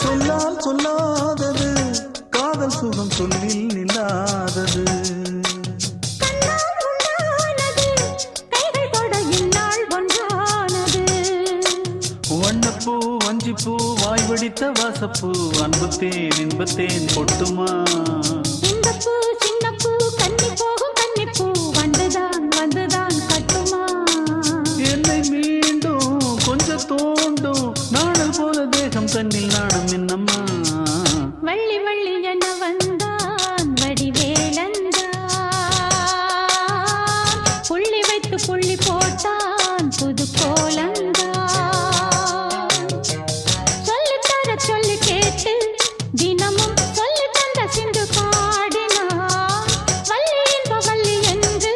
சொல்லால் சொல்லாதது காதல் சுகம் சொல்லில் நில்லாதது. வண்ணப்பூ வஞ்சிப்பூ வாய் வெடித்த வாசப்பூ அன்புத்தேன் இன்பத்தேன் பொட்டுமா? கண்ணில் நாணம் என்னம்மா வள்ளி வள்ளி என வந்தான் வடிவேலந்தான். புள்ளி வைத்து புள்ளி போட்டான் புது கோலந்தான். சொல்லு தர சொல்லு கேட்டு தினமும் சொல்லு தந்த சிந்து பாடினான். வள்ளி இன்ப வள்ளி என்று